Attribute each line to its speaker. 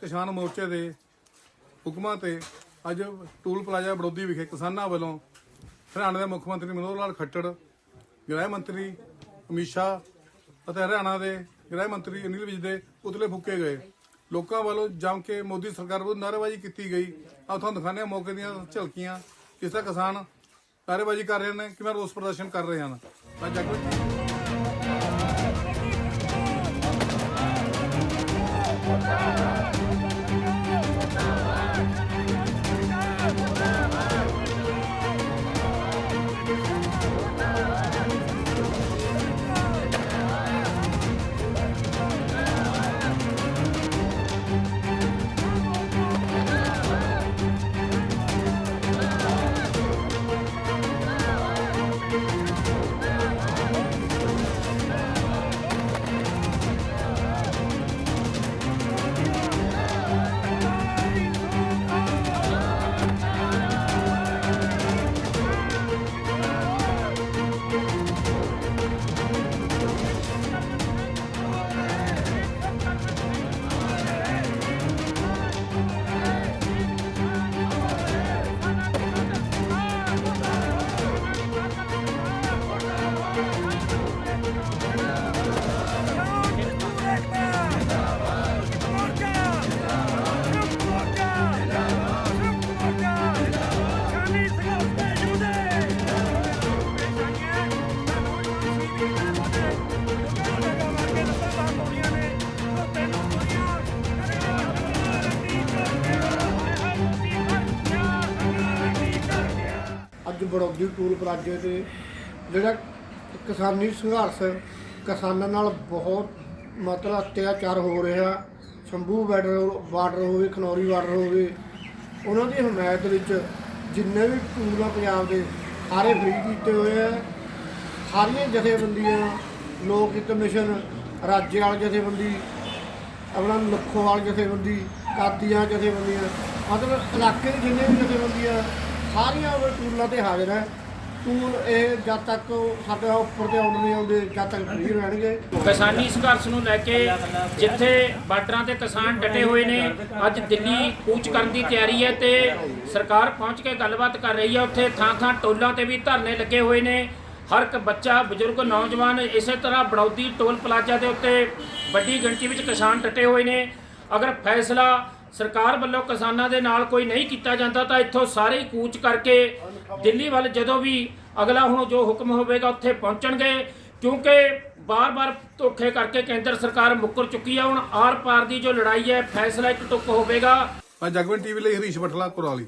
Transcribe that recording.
Speaker 1: ਕਿਸਾਨ ਮੋਰਚੇ ਦੇ ਹੁਕਮਾਂ ਤੇ ਅੱਜ ਟੂਲ ਪਲਾਜ਼ਾ ਬੜੋਦੀ ਵਿਖੇ ਕਿਸਾਨਾਂ ਵੱਲੋਂ ਹਰਿਆਣਾ ਦੇ ਮੁੱਖ ਮੰਤਰੀ ਮਨੋਹਰ ਲਾਲ ਖੱਟੜ, ਗ੍ਰਹਿ ਮੰਤਰੀ ਅਮਿਤ ਸ਼ਾਹ ਅਤੇ ਹਰਿਆਣਾ ਦੇ ਗ੍ਰਹਿ ਮੰਤਰੀ ਅਨਿਲ ਵਿਜ ਦੇ ਪੁਤਲੇ ਫੂਕੇ ਗਏ। ਲੋਕਾਂ ਵੱਲੋਂ ਜੰਮ ਕੇ ਮੋਦੀ ਸਰਕਾਰ ਵਿਰੁੱਧ ਨਾਅਰੇਬਾਜ਼ੀ ਕੀਤੀ ਗਈ। ਆ ਤੁਹਾਨੂੰ ਦਿਖਾਉਂਦੇ ਹਾਂ ਮੌਕੇ ਦੀਆਂ ਝਲਕੀਆਂ। ਕਿਸ ਤਰ੍ਹਾਂ ਕਿਸਾਨ ਨਾਅਰੇਬਾਜ਼ੀ ਕਰ ਰਹੇ ਨੇ, ਕਿਵੇਂ ਰੋਸ ਪ੍ਰਦਰਸ਼ਨ ਕਰ ਰਹੇ ਹਨ? ਤਾਂ ਜਗਵੀਰ
Speaker 2: ਅੱਜ ਬੜੌਦੀ ਟੂਲ ਪਲਾਜ਼ੇ ਤੇ ਜਿਹੜਾ ਕਿਸਾਨੀ ਸੰਘਰਸ਼ ਕਿਸਾਨਾਂ ਨਾਲ ਬਹੁਤ ਮਤਲਬ ਅਤਿਆਚਾਰ ਹੋ ਰਿਹਾ, ਸ਼ੰਭੂ ਬਾਰਡਰ ਬਾਰਡਰ ਹੋਵੇ, ਖਨੌਰੀ ਬਾਰਡਰ ਹੋਵੇ, ਉਹਨਾਂ ਦੀ ਹਮਾਇਤ ਵਿੱਚ ਜਿੰਨੇ ਵੀ ਟੂਲ ਆ ਪੰਜਾਬ ਦੇ ਸਾਰੇ ਫ੍ਰੀ ਕੀਤੇ ਹੋਏ ਆ, ਸਾਰੀਆਂ ਜਥੇਬੰਦੀਆਂ, ਲੋਕ ਹਿੱਤ ਮਿਸ਼ਨ, ਰਾਜੇ ਰਾਜੇਵਾਲ ਜਥੇਬੰਦੀ, ਆਪਣਾ ਲੱਖੋਵਾਲ ਜਥੇਬੰਦੀ, ਕਾਦੀਆਂ ਜਥੇਬੰਦੀਆਂ, ਮਤਲਬ ਇਲਾਕੇ ਦੀ ਜਿੰਨੇ ਵੀ ਜਥੇਬੰਦੀਆਂ ਸਾਰੀਆਂ ਟੂਲਾਂ ਤੇ ਹਾਜ਼ਰ ਹੈ। ਟੂਲ ਇਹ ਜਦ ਤੱਕ ਸਾਡੇ ਉੱਪਰ ਤੇ ਆਉਂਦੇ ਨਹੀਂ ਆਉਂਦੇ, ਜਦ ਤੱਕ ਫ੍ਰੀ ਰਹਿਣਗੇ।
Speaker 3: ਕਿਸਾਨੀ ਸੰਘਰਸ਼ ਨੂੰ ਲੈ ਕੇ ਜਿੱਥੇ ਬਾਰਡਰਾਂ ਤੇ ਕਿਸਾਨ ਡਟੇ ਹੋਏ ਨੇ, ਅੱਜ ਦਿੱਲੀ ਕੂਚ ਕਰਨ ਦੀ ਤਿਆਰੀ ਹੈ ਤੇ ਸਰਕਾਰ ਪਹੁੰਚ ਕੇ ਗੱਲਬਾਤ ਕਰ ਰਹੀ ਹੈ। ਉੱਥੇ ਥਾਂ ਥਾਂ ਟੋਲਾਂ ਤੇ ਵੀ ਧਰਨੇ ਲੱਗੇ ਹੋਏ ਨੇ। ਹਰ ਇੱਕ ਬੱਚਾ, ਬਜ਼ੁਰਗ, ਨੌਜਵਾਨ ਇਸੇ ਤਰ੍ਹਾਂ ਬੜੌਦੀ ਟੋਲ ਪਲਾਜ਼ਾ ਦੇ ਉੱਤੇ ਵੱਡੀ ਗਿਣਤੀ ਵਿੱਚ ਕਿਸਾਨ ਡਟੇ ਹੋਏ ਨੇ। ਅਗਰ ਫੈਸਲਾ ਸਰਕਾਰ ਵੱਲੋਂ ਕਿਸਾਨਾਂ ਦੇ ਨਾਲ ਕੋਈ ਨਹੀਂ ਕੀਤਾ ਜਾਂਦਾ ਤਾਂ ਇੱਥੋਂ ਸਾਰੇ ਹੀ ਕੂਚ ਕਰਕੇ ਦਿੱਲੀ ਵੱਲ ਜਦੋਂ ਵੀ ਅਗਲਾ ਹੁਣ ਜੋ ਹੁਕਮ ਹੋਵੇਗਾ ਉੱਥੇ ਪਹੁੰਚਣਗੇ, ਕਿਉਂਕਿ ਬਾਰ-ਬਾਰ ਧੋਖੇ ਕਰਕੇ ਕੇਂਦਰ ਸਰਕਾਰ ਮੁੱਕਰ ਚੁੱਕੀ ਹੈ ਹੁਣ ਆਰ ਪਾਰ ਦੀ ਜੋ ਲੜਾਈ ਹੈ, ਫੈਸਲਾ ਇੱਕ ਟੁੱਕ ਹੋਵੇਗਾ।
Speaker 1: ਤਾਂ ਜਗਵੀਰ ਟੀਵੀ ਲਈ ਹਰੀਸ਼ ਬਠਲਾ, ਕੁਰਾਲੀ।